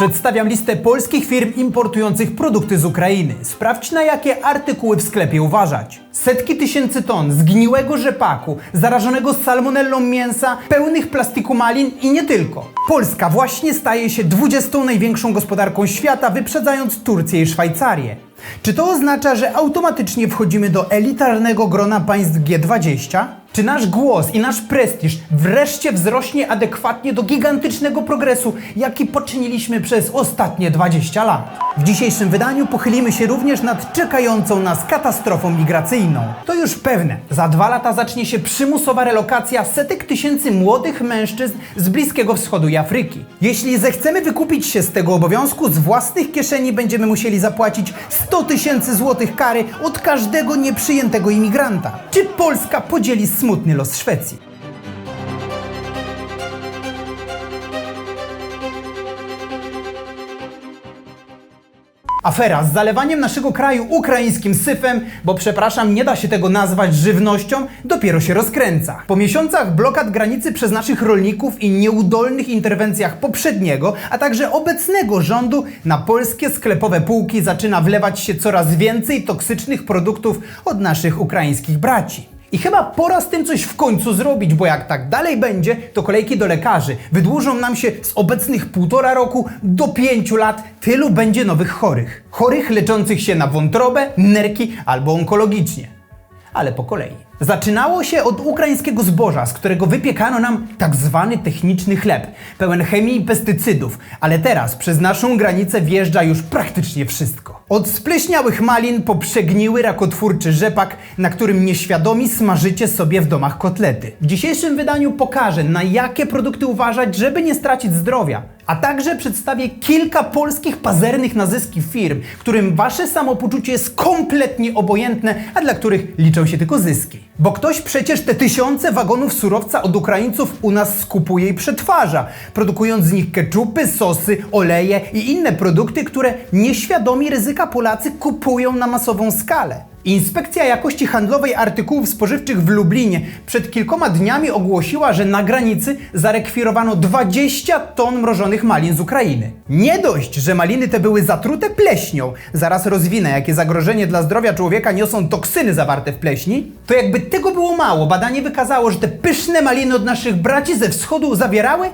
Przedstawiam listę polskich firm importujących produkty z Ukrainy. Sprawdź na jakie artykuły w sklepie uważać. Setki tysięcy ton zgniłego rzepaku, zarażonego salmonellą mięsa, pełnych plastiku malin i nie tylko. Polska właśnie staje się 20 największą gospodarką świata, wyprzedzając Turcję i Szwajcarię. Czy to oznacza, że automatycznie wchodzimy do elitarnego grona państw G20? Czy nasz głos i nasz prestiż wreszcie wzrośnie adekwatnie do gigantycznego progresu, jaki poczyniliśmy przez ostatnie 20 lat? W dzisiejszym wydaniu pochylimy się również nad czekającą nas katastrofą migracyjną. To już pewne, za dwa lata zacznie się przymusowa relokacja setek tysięcy młodych mężczyzn z Bliskiego Wschodu i Afryki. Jeśli zechcemy wykupić się z tego obowiązku, z własnych kieszeni będziemy musieli zapłacić 100 tysięcy złotych kary od każdego nieprzyjętego imigranta. Czy Polska podzieli smutny los Szwecji? Afera z zalewaniem naszego kraju ukraińskim syfem, bo przepraszam, nie da się tego nazwać żywnością, dopiero się rozkręca. Po miesiącach blokad granicy przez naszych rolników i nieudolnych interwencjach poprzedniego, a także obecnego rządu, na polskie sklepowe półki zaczyna wlewać się coraz więcej toksycznych produktów od naszych ukraińskich braci. I chyba pora z tym coś w końcu zrobić, bo jak tak dalej będzie, to kolejki do lekarzy wydłużą nam się z obecnych półtora roku do pięciu lat. Tylu będzie nowych chorych. Chorych leczących się na wątrobę, nerki albo onkologicznie. Ale po kolei. Zaczynało się od ukraińskiego zboża, z którego wypiekano nam tak zwany techniczny chleb, pełen chemii i pestycydów, ale teraz przez naszą granicę wjeżdża już praktycznie wszystko. Od spleśniałych malin po przegniły rakotwórczy rzepak, na którym nieświadomi smażycie sobie w domach kotlety. W dzisiejszym wydaniu pokażę, na jakie produkty uważać, żeby nie stracić zdrowia, a także przedstawię kilka polskich pazernych na zyski firm, którym wasze samopoczucie jest kompletnie obojętne, a dla których liczą się tylko zyski. Bo ktoś przecież te tysiące wagonów surowca od Ukraińców u nas skupuje i przetwarza, produkując z nich keczupy, sosy, oleje i inne produkty, które nieświadomi ryzyka Polacy kupują na masową skalę. Inspekcja Jakości Handlowej Artykułów Spożywczych w Lublinie przed kilkoma dniami ogłosiła, że na granicy zarekwirowano 20 ton mrożonych malin z Ukrainy. Nie dość, że maliny te były zatrute pleśnią, zaraz rozwinę, jakie zagrożenie dla zdrowia człowieka niosą toksyny zawarte w pleśni, to jakby tego było mało, badanie wykazało, że te pyszne maliny od naszych braci ze wschodu zawierały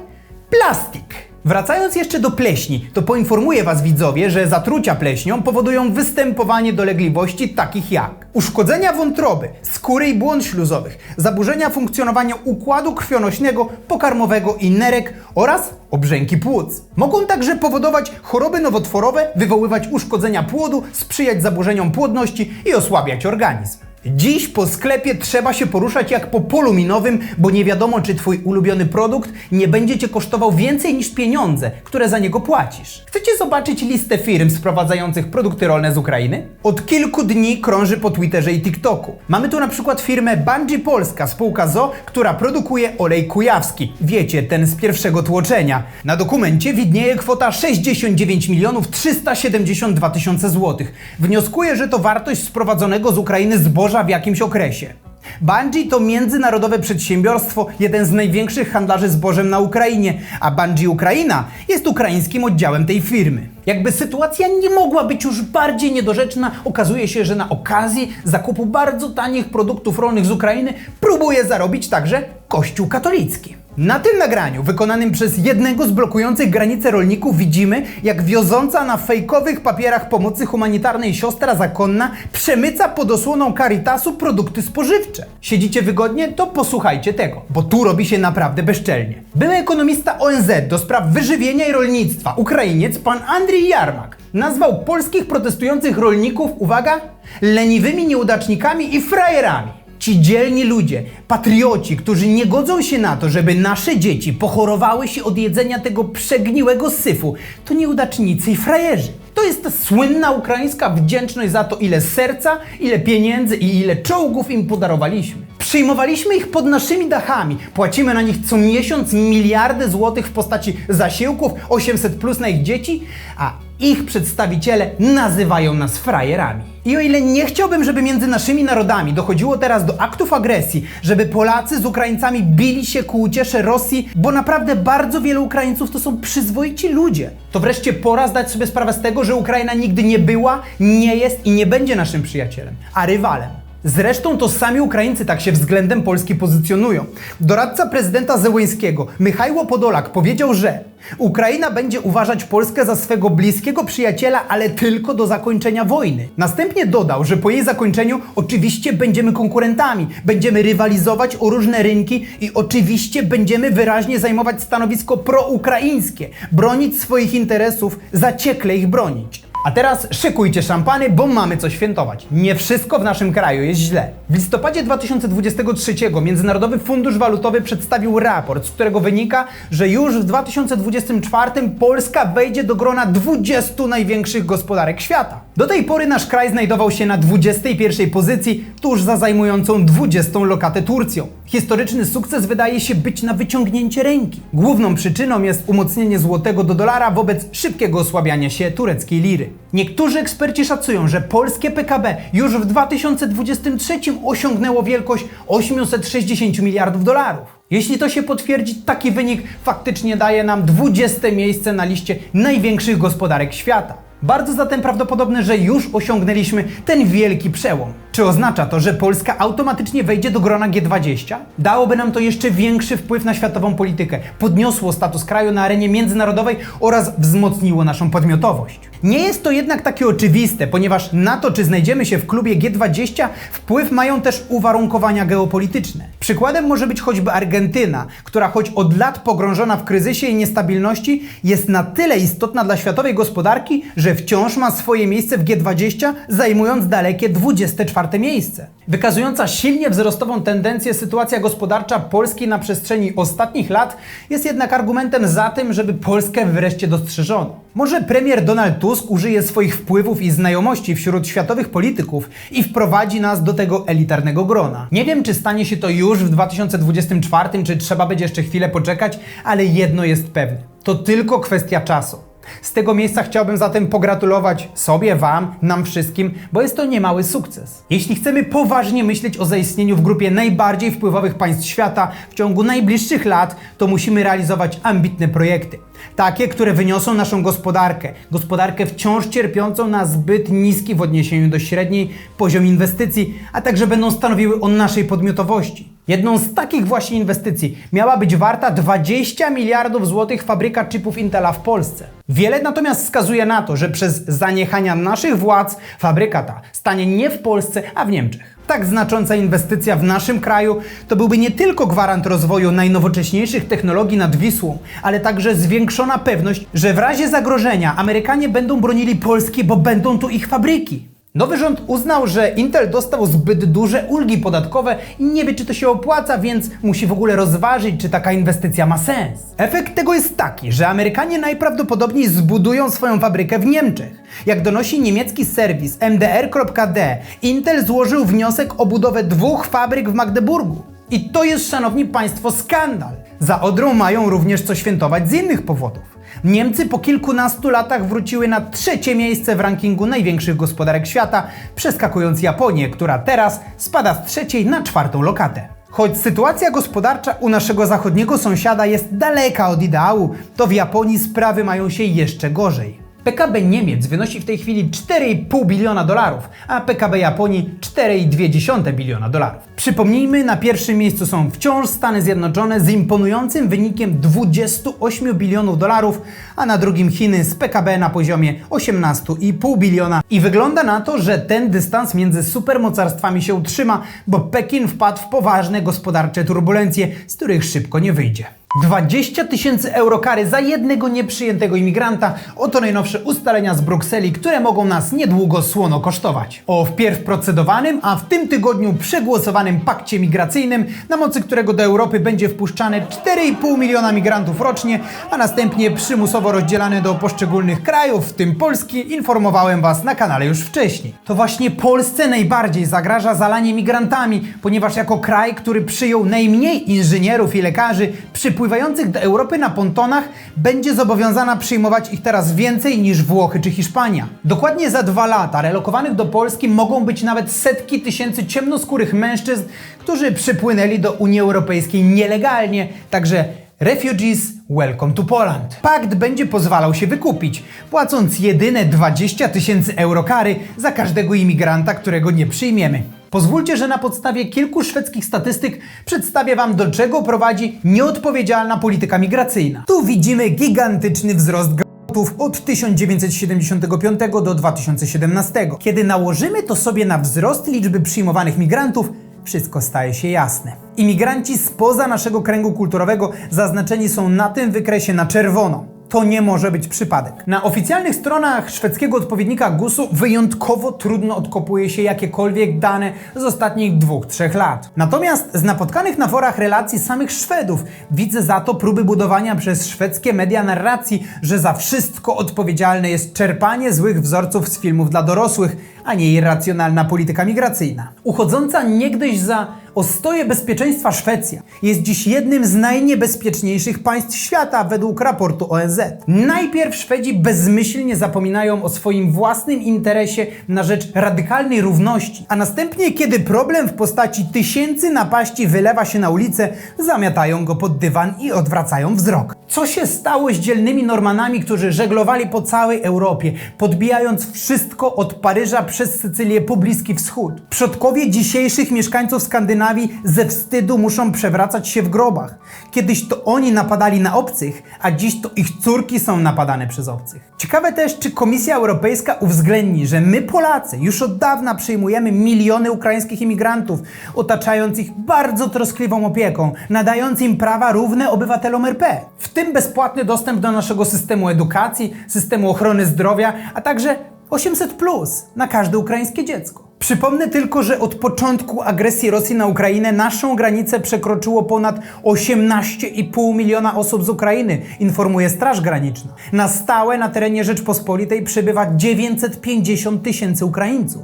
plastik. Wracając jeszcze do pleśni, to poinformuję Was widzowie, że zatrucia pleśnią powodują występowanie dolegliwości takich jak uszkodzenia wątroby, skóry i błon śluzowych, zaburzenia funkcjonowania układu krwionośnego, pokarmowego i nerek oraz obrzęki płuc. Mogą także powodować choroby nowotworowe, wywoływać uszkodzenia płodu, sprzyjać zaburzeniom płodności i osłabiać organizm. Dziś po sklepie trzeba się poruszać jak po polu minowym, bo nie wiadomo, czy Twój ulubiony produkt nie będzie Cię kosztował więcej niż pieniądze, które za niego płacisz. Chcecie zobaczyć listę firm sprowadzających produkty rolne z Ukrainy? Od kilku dni krąży po Twitterze i TikToku. Mamy tu na przykład firmę Bungie Polska, spółka ZO, która produkuje olej kujawski. Wiecie, ten z pierwszego tłoczenia. Na dokumencie widnieje kwota 69 milionów 372 tysiące złotych. Wnioskuję, że to wartość sprowadzonego z Ukrainy zboża w jakimś okresie. Bungie to międzynarodowe przedsiębiorstwo, jeden z największych handlarzy zbożem na Ukrainie, a Bungie Ukraina jest ukraińskim oddziałem tej firmy. Jakby sytuacja nie mogła być już bardziej niedorzeczna, okazuje się, że na okazji zakupu bardzo tanich produktów rolnych z Ukrainy próbuje zarobić także Kościół katolicki. Na tym nagraniu, wykonanym przez jednego z blokujących granice rolników, widzimy, jak wioząca na fejkowych papierach pomocy humanitarnej siostra zakonna przemyca pod osłoną Caritasu produkty spożywcze. Siedzicie wygodnie? To posłuchajcie tego, bo tu robi się naprawdę bezczelnie. Były ekonomista ONZ do spraw wyżywienia i rolnictwa, Ukrainiec, pan Andrii Jarmak, nazwał polskich protestujących rolników, uwaga, leniwymi nieudacznikami i frajerami. Ci dzielni ludzie, patrioci, którzy nie godzą się na to, żeby nasze dzieci pochorowały się od jedzenia tego przegniłego syfu, to nieudacznicy i frajerzy. To jest ta słynna ukraińska wdzięczność za to, ile serca, ile pieniędzy i ile czołgów im podarowaliśmy. Przyjmowaliśmy ich pod naszymi dachami, płacimy na nich co miesiąc miliardy złotych w postaci zasiłków 800 plus na ich dzieci, a ich przedstawiciele nazywają nas frajerami. I o ile nie chciałbym, żeby między naszymi narodami dochodziło teraz do aktów agresji, żeby Polacy z Ukraińcami bili się ku uciesze Rosji, bo naprawdę bardzo wielu Ukraińców to są przyzwoici ludzie, to wreszcie pora zdać sobie sprawę z tego, że Ukraina nigdy nie była, nie jest i nie będzie naszym przyjacielem, a rywalem. Zresztą to sami Ukraińcy tak się względem Polski pozycjonują. Doradca prezydenta Zełęńskiego, Michajło Podolak, powiedział, że Ukraina będzie uważać Polskę za swego bliskiego przyjaciela, ale tylko do zakończenia wojny. Następnie dodał, że po jej zakończeniu oczywiście będziemy konkurentami, będziemy rywalizować o różne rynki i oczywiście będziemy wyraźnie zajmować stanowisko proukraińskie, bronić swoich interesów, zaciekle ich bronić. A teraz szykujcie szampany, bo mamy co świętować. Nie wszystko w naszym kraju jest źle. W listopadzie 2023 Międzynarodowy Fundusz Walutowy przedstawił raport, z którego wynika, że już w 2024 Polska wejdzie do grona 20 największych gospodarek świata. Do tej pory nasz kraj znajdował się na 21 pozycji, tuż za zajmującą 20 lokatę Turcją. Historyczny sukces wydaje się być na wyciągnięcie ręki. Główną przyczyną jest umocnienie złotego do dolara wobec szybkiego osłabiania się tureckiej liry. Niektórzy eksperci szacują, że polskie PKB już w 2023 osiągnęło wielkość 860 miliardów dolarów. Jeśli to się potwierdzi, taki wynik faktycznie daje nam 20 miejsce na liście największych gospodarek świata. Bardzo zatem prawdopodobne, że już osiągnęliśmy ten wielki przełom. Czy oznacza to, że Polska automatycznie wejdzie do grona G20? Dałoby nam to jeszcze większy wpływ na światową politykę, podniosło status kraju na arenie międzynarodowej oraz wzmocniło naszą podmiotowość. Nie jest to jednak takie oczywiste, ponieważ na to, czy znajdziemy się w klubie G20, wpływ mają też uwarunkowania geopolityczne. Przykładem może być choćby Argentyna, która choć od lat pogrążona w kryzysie i niestabilności, jest na tyle istotna dla światowej gospodarki, że wciąż ma swoje miejsce w G20, zajmując dalekie 24 miejsce. Wykazująca silnie wzrostową tendencję sytuacja gospodarcza Polski na przestrzeni ostatnich lat jest jednak argumentem za tym, żeby Polskę wreszcie dostrzeżono. Może premier Donald Tusk użyje swoich wpływów i znajomości wśród światowych polityków i wprowadzi nas do tego elitarnego grona. Nie wiem, czy stanie się to już w 2024, czy trzeba będzie jeszcze chwilę poczekać, ale jedno jest pewne. To tylko kwestia czasu. Z tego miejsca chciałbym zatem pogratulować sobie, Wam, nam wszystkim, bo jest to niemały sukces. Jeśli chcemy poważnie myśleć o zaistnieniu w grupie najbardziej wpływowych państw świata w ciągu najbliższych lat, to musimy realizować ambitne projekty. Takie, które wyniosą naszą gospodarkę, gospodarkę wciąż cierpiącą na zbyt niski w odniesieniu do średniej poziom inwestycji, a także będą stanowiły o naszej podmiotowości. Jedną z takich właśnie inwestycji miała być warta 20 miliardów złotych fabryka chipów Intela w Polsce. Wiele natomiast wskazuje na to, że przez zaniechania naszych władz fabryka ta stanie nie w Polsce, a w Niemczech. Tak znacząca inwestycja w naszym kraju to byłby nie tylko gwarant rozwoju najnowocześniejszych technologii nad Wisłą, ale także zwiększona pewność, że w razie zagrożenia Amerykanie będą bronili Polski, bo będą tu ich fabryki. Nowy rząd uznał, że Intel dostał zbyt duże ulgi podatkowe i nie wie, czy to się opłaca, więc musi w ogóle rozważyć, czy taka inwestycja ma sens. Efekt tego jest taki, że Amerykanie najprawdopodobniej zbudują swoją fabrykę w Niemczech. Jak donosi niemiecki serwis MDR.d, Intel złożył wniosek o budowę dwóch fabryk w Magdeburgu. I to jest, szanowni państwo, skandal. Za Odrą mają również co świętować z innych powodów. Niemcy po kilkunastu latach wróciły na trzecie miejsce w rankingu największych gospodarek świata, przeskakując Japonię, która teraz spada z trzeciej na czwartą lokatę. Choć sytuacja gospodarcza u naszego zachodniego sąsiada jest daleka od ideału, to w Japonii sprawy mają się jeszcze gorzej. PKB Niemiec wynosi w tej chwili 4,5 biliona dolarów, a PKB Japonii 4,2 biliona dolarów. Przypomnijmy, na pierwszym miejscu są wciąż Stany Zjednoczone z imponującym wynikiem 28 bilionów dolarów, a na drugim Chiny z PKB na poziomie 18,5 biliona. I wygląda na to, że ten dystans między supermocarstwami się utrzyma, bo Pekin wpadł w poważne gospodarcze turbulencje, z których szybko nie wyjdzie. 20 tysięcy euro kary za jednego nieprzyjętego imigranta. Oto najnowsze ustalenia z Brukseli, które mogą nas niedługo słono kosztować. O wpierw procedowanym, a w tym tygodniu przegłosowanym pakcie migracyjnym, na mocy którego do Europy będzie wpuszczane 4,5 miliona migrantów rocznie, a następnie przymusowo rozdzielane do poszczególnych krajów, w tym Polski, informowałem Was na kanale już wcześniej. To właśnie Polsce najbardziej zagraża zalanie migrantami, ponieważ jako kraj, który przyjął najmniej inżynierów i lekarzy, przypływa napływających do Europy na pontonach będzie zobowiązana przyjmować ich teraz więcej niż Włochy czy Hiszpania. Dokładnie za dwa lata relokowanych do Polski mogą być nawet setki tysięcy ciemnoskórych mężczyzn, którzy przypłynęli do Unii Europejskiej nielegalnie, także Refugees, welcome to Poland. Pakt będzie pozwalał się wykupić, płacąc jedyne 20 tysięcy euro kary za każdego imigranta, którego nie przyjmiemy. Pozwólcie, że na podstawie kilku szwedzkich statystyk przedstawię Wam, do czego prowadzi nieodpowiedzialna polityka migracyjna. Tu widzimy gigantyczny wzrost gwałtów od 1975 do 2017. Kiedy nałożymy to sobie na wzrost liczby przyjmowanych migrantów, wszystko staje się jasne. Imigranci spoza naszego kręgu kulturowego zaznaczeni są na tym wykresie na czerwono. To nie może być przypadek. Na oficjalnych stronach szwedzkiego odpowiednika GUS-u wyjątkowo trudno odkopuje się jakiekolwiek dane z ostatnich dwóch, trzech lat. Natomiast z napotkanych na forach relacji samych Szwedów widzę za to próby budowania przez szwedzkie media narracji, że za wszystko odpowiedzialne jest czerpanie złych wzorców z filmów dla dorosłych, a nie irracjonalna polityka migracyjna. Uchodząca niegdyś za ostoje bezpieczeństwa Szwecja jest dziś jednym z najniebezpieczniejszych państw świata według raportu ONZ. Najpierw Szwedzi bezmyślnie zapominają o swoim własnym interesie na rzecz radykalnej równości, a następnie, kiedy problem w postaci tysięcy napaści wylewa się na ulicę, zamiatają go pod dywan i odwracają wzrok. Co się stało z dzielnymi Normanami, którzy żeglowali po całej Europie, podbijając wszystko od Paryża przez Sycylię po Bliski Wschód? Przodkowie dzisiejszych mieszkańców Skandynawii ze wstydu muszą przewracać się w grobach. Kiedyś to oni napadali na obcych, a dziś to ich córki są napadane przez obcych. Ciekawe też, czy Komisja Europejska uwzględni, że my Polacy już od dawna przyjmujemy miliony ukraińskich imigrantów, otaczając ich bardzo troskliwą opieką, nadając im prawa równe obywatelom RP, w tym bezpłatny dostęp do naszego systemu edukacji, systemu ochrony zdrowia, a także 800 plus na każde ukraińskie dziecko. Przypomnę tylko, że od początku agresji Rosji na Ukrainę naszą granicę przekroczyło ponad 18,5 miliona osób z Ukrainy, informuje Straż Graniczna. Na stałe na terenie Rzeczpospolitej przebywa 950 tysięcy Ukraińców.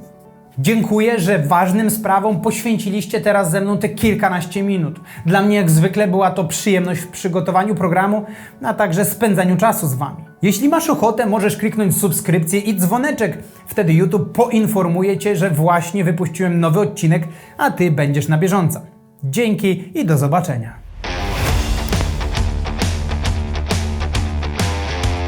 Dziękuję, że ważnym sprawom poświęciliście teraz ze mną te kilkanaście minut. Dla mnie jak zwykle była to przyjemność w przygotowaniu programu, a także spędzaniu czasu z Wami. Jeśli masz ochotę, możesz kliknąć subskrypcję i dzwoneczek. Wtedy YouTube poinformuje Cię, że właśnie wypuściłem nowy odcinek, a Ty będziesz na bieżąco. Dzięki i do zobaczenia.